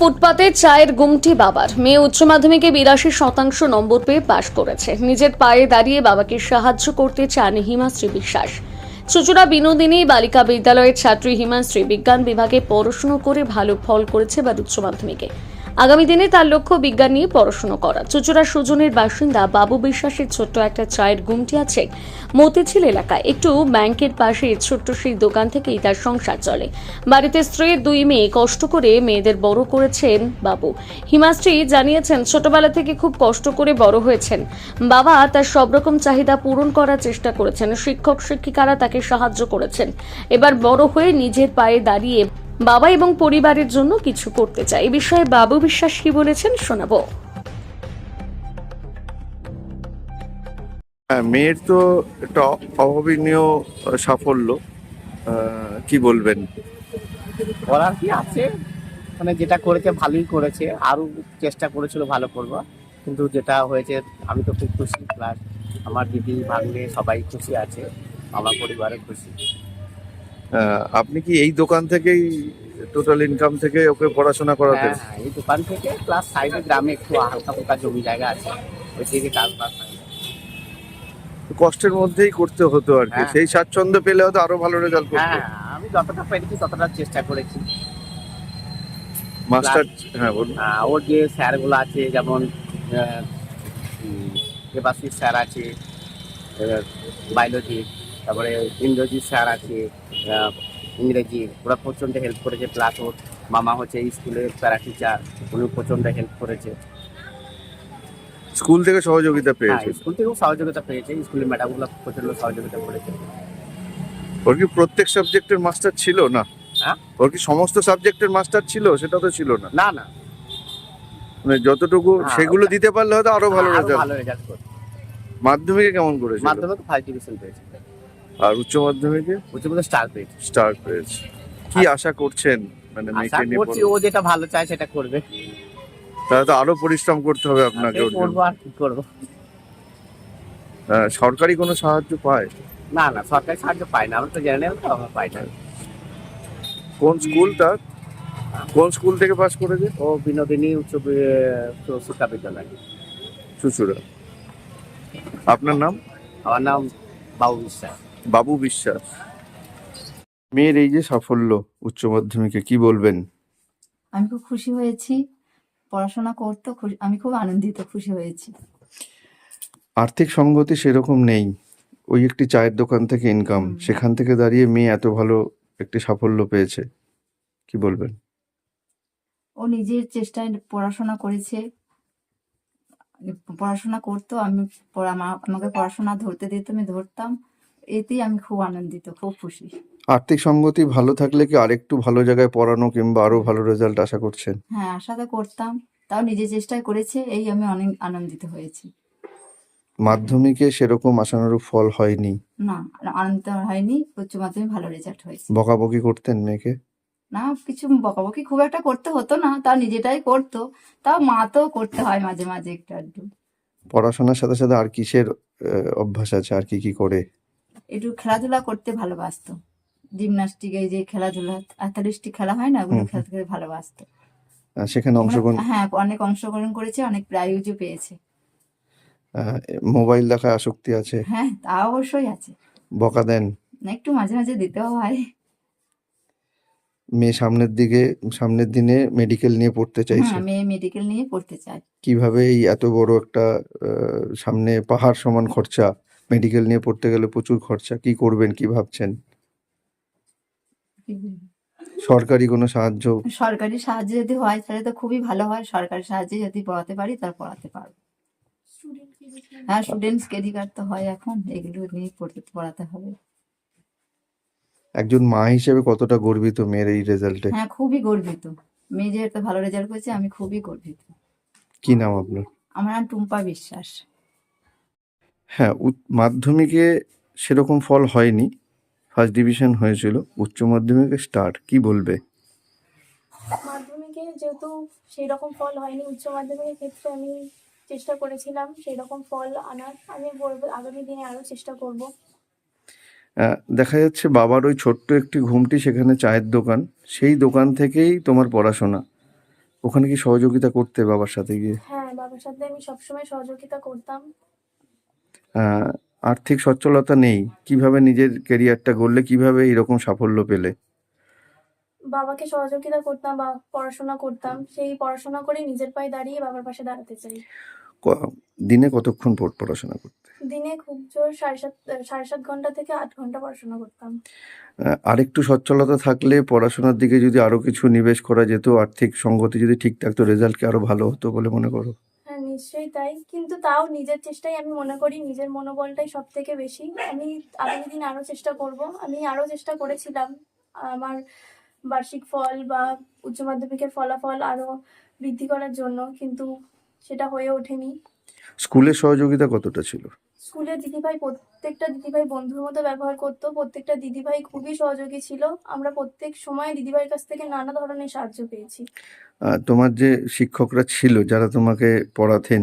ফুটপাতে চায়ের গুমটি বাবার। মেয়ে উচ্চ মাধ্যমিকে বিরাশি শতাংশ নম্বর পেয়ে পাশ করেছে। নিজের পায়ে দাঁড়িয়ে বাবাকে সাহায্য করতে চান হিমাশ্রী বিশ্বাস। চুচুড়া বিনোদিনী বালিকা বিদ্যালয়ের ছাত্রী হিমাশ্রী বিজ্ঞান বিভাগে পড়াশুনো করে ভালো ফল করেছে বা উচ্চ মাধ্যমিকে। আগামী দিনে তার লক্ষ্য বিজ্ঞান নিয়ে পড়াশুনো করা। চুচুড়া সুজনের বাসিন্দা বাবু বিশ্বাসের ছোট্ট একটা চায়ের গুমটি আছে মতিঝিল এলাকায়। একটু ব্যাংকের পাশে ছোট্ট সেই দোকান থেকেই তার সংসার চলে। বাড়িতে স্ত্রীর দুই মেয়ে কষ্ট করে মেয়েদের বড় করেছেন বাবু। হিমাশ্রী জানিয়েছেন, ছোটবেলা থেকে খুব কষ্ট করে বড় হয়েছেন। বাবা তার সব রকম চাহিদা পূরণ করার চেষ্টা করেছেন। শিক্ষক, শিক্ষিকারা তাকে সাহায্য করেছেন। এবার বড় হয়ে নিজের পায়ে দাঁড়িয়ে বাবা এবং পরিবারের জন্য কিছু করতে চায়। এই বিষয়ে বাবু বিশ্বাস কি বলেছেন শোনাবো। হ্যাঁ মেয়ের তো একটা অভাবনীয় সাফল্য কি বলবেন? করার কি আছে? মানে যেটা করেছে ভালোই করেছে আরও চেষ্টা করেছিল ভালো করব। কিন্তু যেটা হয়েছে আমি তো খুব খুশি। প্লাস আমার দিদি ভাগ্নে সবাই খুশি আছে আমার পরিবারে খুশি। আপনি কি এই দোকান থেকেই টোটাল ইনকাম থেকে ওকে পড়াশোনা করাতে হ্যাঁ হ্যাঁ, এই দোকান থেকে প্লাস সাইডে গ্রামে একটু হালকা ফুলকা জমি জায়গা আছে ওই থেকে চাষবাস হয়। কষ্টের মধ্যেই করতে হতো আর কি। হ্যাঁ। সেই স্বাচ্ছন্দ্য পেলে হয়তো আরও ভালো রেজাল্ট করতো। হ্যাঁ আমি যতটা পেরেছি ততটা চেষ্টা করেছি। মাস্টার হ্যাঁ বলুন। আহ, ওর যে স্যারগুলো আছে যেমন দেবাশিস স্যার আছে বায়োলজি তারপরে ইংরেজি স্যার আছে ইংরেজি ওরা প্রচণ্ড হেল্প করেছে প্লাস ওর মামা হচ্ছে স্কুলের প্যারা টিচার উনি প্রচণ্ড হেল্প করেছে। স্কুল থেকে সহযোগিতা হ্যাঁ পেয়েছে? স্কুল থেকেও সহযোগিতা পেয়েছে স্কুলের ম্যাডামগুলো প্রচণ্ড সহযোগিতা করেছে। ওর কি প্রত্যেক সাবজেক্টের মাস্টার ছিল না? হ্যাঁ? ওর কি সমস্ত সাবজেক্টের মাস্টার ছিল? সেটা তো ছিল না। না না। মানে যতটুকু হ্যাঁ, সেগুলো দিতে পারলে হয়তো আরও ভালো রেজাল্ট ভালো রেজাল্ট মাধ্যমিকে কেমন করেছে মাধ্যমিক ফার্স্ট ডিভিশন পেয়েছে। আর উচ্চ মাধ্যমিকে? উচ্চমাধ্যমিক স্টার পেয়েছে। স্টার পেয়েছে। কি আশা করছেন? মানে মেয়েকে নিয়ে করছি ও যেটা ভালো চায় সেটা করবে। তাহলে তো আরও পরিশ্রম করতে হবে আপনাকে। করব আর কি করব। হ্যাঁ, সরকারি কোনো সাহায্য পায়? না না সরকারি সাহায্য পায় না। আমরা তো জেনারেল তো আমরা পাই না। কোন স্কুলটা? কোন স্কুল থেকে পাস করেছে? ও বিনোদিনী উচ্চ উচ্চ শিক্ষা বিদ্যালয়। চুচুড়া। আপনার নাম? আমার নাম বাবু বিশ্বাস। বাবু বিশ্বাস। মেয়ের এই যে সাফল্য উচ্চ মাধ্যমিকে কি বলবেন? আমি খুব খুশি হয়েছি। পড়াশোনা করতে খুশি- আমি খুব আনন্দিত খুশি হয়েছি। আর্থিক সঙ্গতি সেরকম নেই। ওই একটি চায়ের দোকান থেকে ইনকাম সেখান থেকে দাঁড়িয়ে মেয়ে এত ভালো একটি সাফল্য পেয়েছে। কি বলবেন? ও নিজের চেষ্টায় পড়াশোনা করেছে। পড়াশোনা করতো আমি আমাকে পড়াশোনা ধরতে দিত আমি ধরতাম। এতেই আমি খুব আনন্দিত খুব খুশি। আর্থিক সঙ্গতি ভালো থাকলে কি আরেকটু ভালো জায়গায় পড়ানো কিংবা আরও ভালো রেজাল্ট আশা করছেন? হ্যাঁ আশা তো করতাম তাও নিজে চেষ্টায় করেছে এই আমি অনেক আনন্দিত হয়েছি। মাধ্যমিকে সেরকম আশানুরূপ ফল হয়নি? না আনন্দিত হয়নি উচ্চ মাধ্যমিক ভালো রেজাল্ট হয়েছে। বকাবকি করতেন মেয়েকে? না কিছু বকাবকি খুব একটা করতে হতো না তাও নিজেটাই করতো তাও মা তো করতে হয় মাঝে মাঝে একটু আধটু। পড়াশোনার সাথে সাথে আর কিসের আহ, অভ্যাস আছে আর কি কি করে? একটু খেলাধুলা করতে ভালোবাসতো। জিমনাস্টিক এই যে খেলাধুলা অ্যাথলেটিক খেলা হয় না? ওগুলো হুম। খেলতে ভালোবাসতো। সেখানে অংশগ্রহণ হ্যাঁ অনেক অংশগ্রহণ করেছে অনেক প্রাইজও পেয়েছে। মোবাইল দেখা আসক্তি আছে? হ্যাঁ তা অবশ্যই আছে। বকা দেন। না একটু মাঝে মাঝে দিতেও হয়। মেয়ে সামনের দিকে সামনের দিনে মেডিকেল নিয়ে পড়তে চাইছে। হ্যাঁ মেয়ে মেডিকেল নিয়ে পড়তে চায়। কীভাবে এই এত বড় একটা সামনে পাহাড় সমান খরচা? মেডিকেল নিয়ে পড়তে গেলে প্রচুর খরচা। কি করবেন কি ভাবছেন? সরকারি কোনো সাহায্য? সরকারি সাহায্য যদি হয় তাহলে তো খুবই ভালো হয়। সরকারি সাহায্যে যদি পড়াতে পারি তার পড়াতে পারব। হ্যাঁ স্টুডেন্টস ক্রেডিট কার্ড তো হয় এখন এগুলো নিয়ে পড়তে পড়াতে হবে। একজন মা হিসেবে কতটা গর্বিত মেয়ের এই রেজাল্টে হ্যাঁ খুবই গর্বিত। মেয়ে যে এত ভালো রেজাল্ট করেছে আমি খুবই গর্বিত। কি নাম আপনার? আমার নাম টুম্পা বিশ্বাস। হ্যাঁ মাধ্যমিকে সেরকম ফল হয়নি। ফার্স্ট ডিভিশন হয়েছিল। উচ্চ মাধ্যমিকে স্টার কি বলবে? মাধ্যমিকে যেহেতু সেই রকম ফল হয়নি উচ্চ মাধ্যমিকের ক্ষেত্রে আমি চেষ্টা করেছিলাম সেই রকম ফল আনার। আমি বলব আগামী দিনে আরও চেষ্টা করব। দেখা যাচ্ছে বাবার ওই ছোট্ট একটি ঘুমটি সেখানে চায়ের দোকান। সেই দোকান থেকেই তোমার পড়াশোনা। ওখানে কি সহযোগিতা করতে বাবার সাথে গিয়ে? হ্যাঁ বাবার সাথে আমি সবসময় সহযোগিতা করতাম। আর্থিক সচ্ছলতা নেই কীভাবে নিজের কেরিয়ারটা গড়লে কীভাবে এরকম সাফল্য পেলে? বাবাকে সহযোগিতা করতাম বা পড়াশোনা করতাম সেই পড়াশোনা করে নিজের পায়ে দাঁড়িয়ে বাবার পাশে দাঁড়াতে চাই। দিনে কতক্ষণ পড়- পড়াশোনা করতে? দিনে খুব জোর সাড়ে সাত সাড়ে সাত ঘণ্টা থেকে আট ঘণ্টা পড়াশোনা করতাম। আরেকটু সচ্ছলতা থাকলে পড়াশোনার দিকে যদি আরও কিছু নিবেশ করা যেত আর্থিক সঙ্গতি যদি ঠিক থাকতো রেজাল্ট কি আরও ভালো হতো বলে মনে করো? নিশ্চয়ই তাই। কিন্তু তাও নিজের চেষ্টাই আমি মনে করি, নিজের মনোবলটাই সব থেকে বেশি। আমি আগামী দিন আরও চেষ্টা করব। আমি আরও চেষ্টা করেছিলাম আমার বার্ষিক ফল বা উচ্চ মাধ্যমিকের ফলাফল আরও বৃদ্ধি করার জন্য, কিন্তু সেটা হয়ে ওঠেনি। স্কুলের সহযোগিতা কতটা ছিল? স্কুলের দিদিভাই প্রত্যেকটা দিদিভাই বন্ধুর মতো ব্যবহার করতো। প্রত্যেকটা দিদিভাই খুবই সহযোগী ছিল। আমরা প্রত্যেক সময় দিদিভাইয়ের কাছ থেকে নানা ধরনের সাহায্য পেয়েছি। তোমার যে শিক্ষকরা ছিল যারা তোমাকে পড়াতেন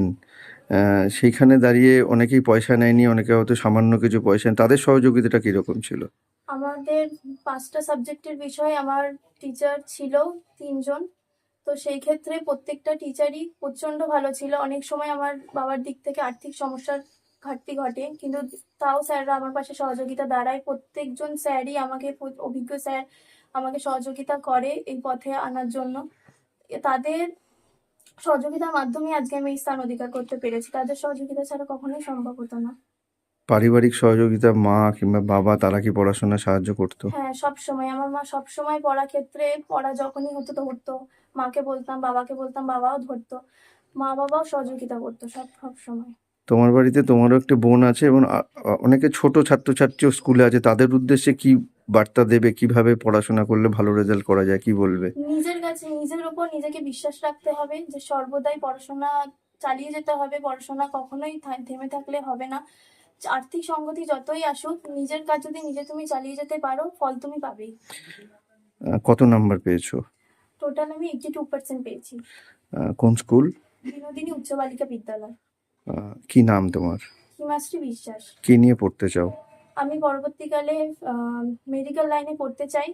সেইখানে দাঁড়িয়ে অনেকেই পয়সা নেয়নি অনেকে হয়তো সামান্য কিছু পয়সা। তাদের সহযোগিতাটা কীরকম ছিল? আমাদের পাঁচটা সাবজেক্টের বিষয়ে আমার টিচার ছিল তিনজন। তো সেই ক্ষেত্রে প্রত্যেকটা টিচারই প্রচণ্ড ভালো ছিল। অনেক সময় আমার বাবার দিক থেকে আর্থিক সমস্যার ঘাটতি ঘটে। কিন্তু তাও স্যাররা আমার পাশে সহযোগিতা দাঁড়ায়। প্রত্যেকজন স্যারই আমাকে অভিজ্ঞ স্যার আমাকে সহযোগিতা করে এই পথে আনার জন্য। তাদের সহযোগিতার মাধ্যমে আজকে আমি এই স্থান অধিকার করতে পেরেছি। তাদের সহযোগিতা ছাড়া কখনোই সম্ভব হতো না। পারিবারিক সহযোগিতা মা কিংবা বাবা তারা কি পড়াশোনায় সাহায্য করতো? হ্যাঁ সব সময় আমার মা সব সময় পড়া ক্ষেত্রে পড়া যখনই হতো ধরতো। মাকে বলতাম বাবাকে বলতাম বাবাও ধরতো। মা বাবাও সহযোগিতা করতো সব সব সময় তোমার বাড়িতে তোমারও একটা বোন আছে এবং অনেকে ছোট ছাত্রছাত্রীও স্কুলে আছে তাদের উদ্দেশ্যে কি বার্তা দেবে? কীভাবে পড়াশোনা করলে ভালো রেজাল্ট করা যায়? কি বলবে? নিজের কাছে নিজের উপর নিজেকে বিশ্বাস রাখতে হবে যে সর্বদাই পড়াশোনা চালিয়ে যেতে হবে পড়াশোনা কখনোই থেমে থাকলে হবে না। আর্থিক সংগতি যতই আসুক নিজের কাজ যদি নিজে তুমি চালিয়ে যেতে পারো ফল তুমি পাবেই। কত নাম্বার পেয়েছ? টোটাল আমি এইটি টু পার্সেন্ট পেয়েছি কোন স্কুল? বিনোদিনী উচ্চ বালিকা বিদ্যালয়। কি নাম তোমার? হিমাশ্রী বিশ্বাস। কি নিয়ে পড়তে চাও? আমি পরবর্তীকালে মেডিকেল লাইনে পড়তে চাই।